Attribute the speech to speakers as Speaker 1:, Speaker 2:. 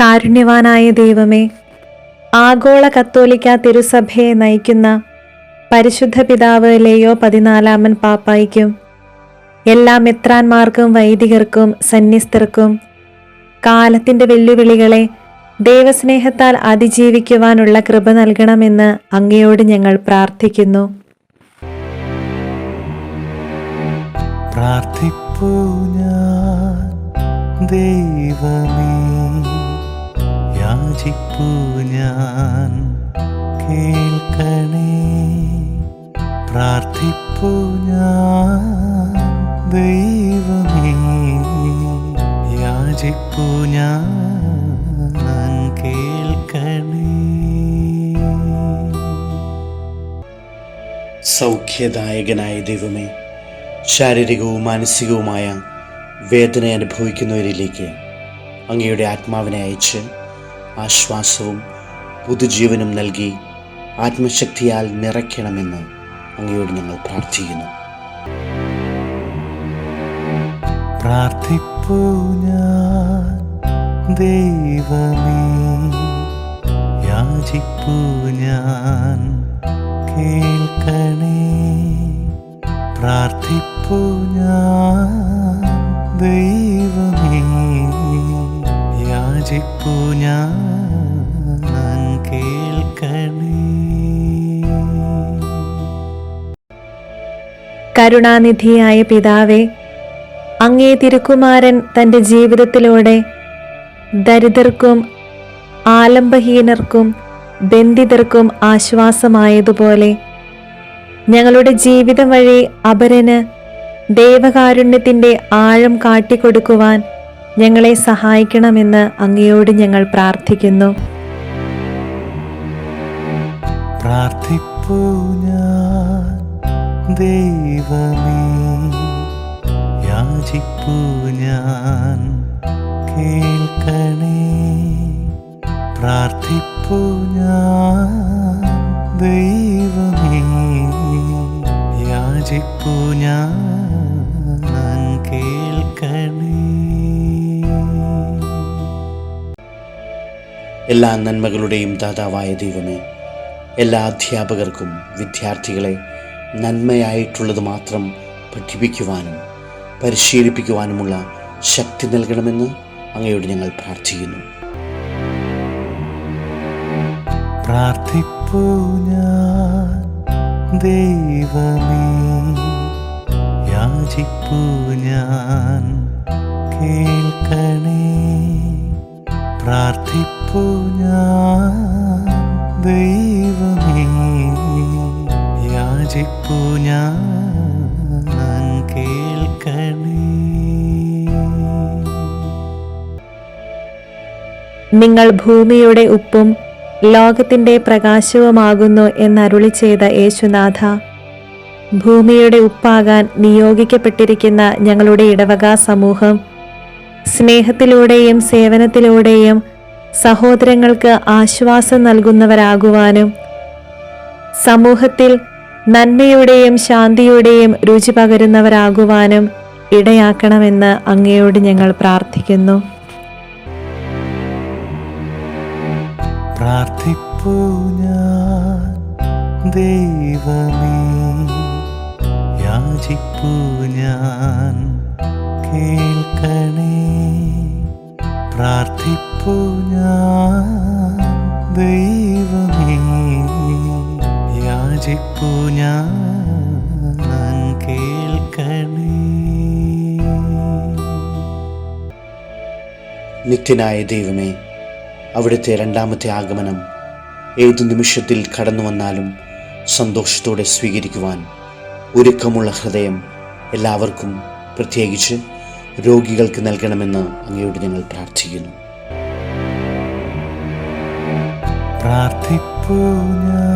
Speaker 1: കാരുണ്യവാനായ ദൈവമേ ആഗോള കത്തോലിക്ക തിരുസഭയെ നയിക്കുന്ന പരിശുദ്ധ പിതാവ് ലെയോ പതിനാലാമൻ പാപ്പായ്ക്കും എല്ലാ മെത്രാന്മാർക്കും വൈദികർക്കും സന്യസ്തർക്കും കാലത്തിന്റെ വെല്ലുവിളികളെ ദൈവസ്നേഹത്താൽ അതിജീവിക്കുവാനുള്ള കൃപ നൽകണമെന്ന് അങ്ങയോട് ഞങ്ങൾ പ്രാർത്ഥിക്കുന്നു.
Speaker 2: ദൈവമേ. യാചിപ്പൂ ഞാൻ. കേൾക്കണേ. പ്രാർത്ഥിപ്പൂ ഞാൻ. ദൈവമേ യാചിപ്പൂ ഞാൻ.
Speaker 3: സൗഖ്യദായകനായ ദൈവമേ ശാരീരികവും മാനസികവുമായ വേദന അനുഭവിക്കുന്നവരിലേക്ക് അങ്ങയുടെ ആത്മാവിനെ അയച്ച് ആശ്വാസവും പുതുജീവനും നൽകി ആത്മശക്തിയാൽ നിറയ്ക്കണമെന്ന് അങ്ങയോട് ഞങ്ങൾ പ്രാർത്ഥിക്കുന്നു.
Speaker 2: പ്രാർത്ഥിപ്പൂ ഞാൻ കേൾക്കണേ.
Speaker 1: കരുണാനിധിയായ പിതാവേ അങ്ങേ തിരുക്കുമാരൻ തന്റെ ജീവിതത്തിലൂടെ ദരിദ്രർക്കും ആലംബഹീനർക്കും ബന്ധിതർക്കും ആശ്വാസമായതുപോലെ ഞങ്ങളുടെ ജീവിതം വഴി അപരന് ദൈവകാരുണ്യത്തിന്റെ ആഴം കാട്ടിക്കൊടുക്കുവാൻ ഞങ്ങളെ സഹായിക്കണമെന്ന് അങ്ങയോട് ഞങ്ങൾ പ്രാർത്ഥിക്കുന്നു.
Speaker 2: പ്രാർത്ഥിപ്പൂ ഞാൻ. ദൈവമേ യാചിപ്പു ഞാൻ കേൾക്കണേ. പ്രാർത്ഥിപ്പു ഞാൻ ദൈവമേ യാചിപ്പു ഞാൻ കേൾക്കണേ.
Speaker 3: എല്ലാ നന്മകളുടെയും ദാതാവായ ദൈവമേ എല്ലാ അധ്യാപകർക്കും വിദ്യാർത്ഥികളെ നന്മയായിട്ടുള്ളത് മാത്രം പഠിപ്പിക്കുവാനും പരിശീലിപ്പിക്കുവാനുമുള്ള ശക്തി നൽകണമെന്ന് അങ്ങയോട് ഞങ്ങൾ പ്രാർത്ഥിക്കുന്നു.
Speaker 2: ദൈവമേ കേൾക്കണേ. പ്രാർത്ഥിപ്പൂ ഞാൻ
Speaker 1: നിങ്ങൾ ഭൂമിയുടെ ഉപ്പും ലോകത്തിന്റെ പ്രകാശവുമാകുന്നു എന്നരുളി ചെയ്ത യേശുനാഥ ഭൂമിയുടെ ഉപ്പാകാൻ നിയോഗിക്കപ്പെട്ടിരിക്കുന്ന ഞങ്ങളുടെ ഇടവക സമൂഹം സ്നേഹത്തിലൂടെയും സേവനത്തിലൂടെയും സഹോദരങ്ങൾക്ക് ആശ്വാസം നൽകുന്നവരാകുവാനും സമൂഹത്തിൽ നന്മയുടെയും ശാന്തിയുടെയും രുചി പകരുന്നവരാകുവാനും ഇടയാക്കണമെന്ന് അങ്ങയോട് ഞങ്ങൾ പ്രാർത്ഥിക്കുന്നു.
Speaker 2: പ്രാർത്ഥിപ്പൂ കേൾക്കണേ. പ്രാർത്ഥിപ്പൂ ഞാൻ യാചിപ്പൂ ഞാൻ കേൾക്കണേ.
Speaker 3: നിത്യനായ ദൈവമേ അവിടുത്തെ രണ്ടാമത്തെ ആഗമനം ഏതു നിമിഷത്തിൽ കടന്നു വന്നാലും സന്തോഷത്തോടെ സ്വീകരിക്കുവാൻ ഒരുക്കമുള്ള ഹൃദയം എല്ലാവർക്കും പ്രത്യേകിച്ച് രോഗികൾക്ക് നൽകണമെന്ന് അങ്ങയോട് ഞങ്ങൾ പ്രാർത്ഥിക്കുന്നു. പ്രാർത്ഥിപ്പൂ ഞാൻ.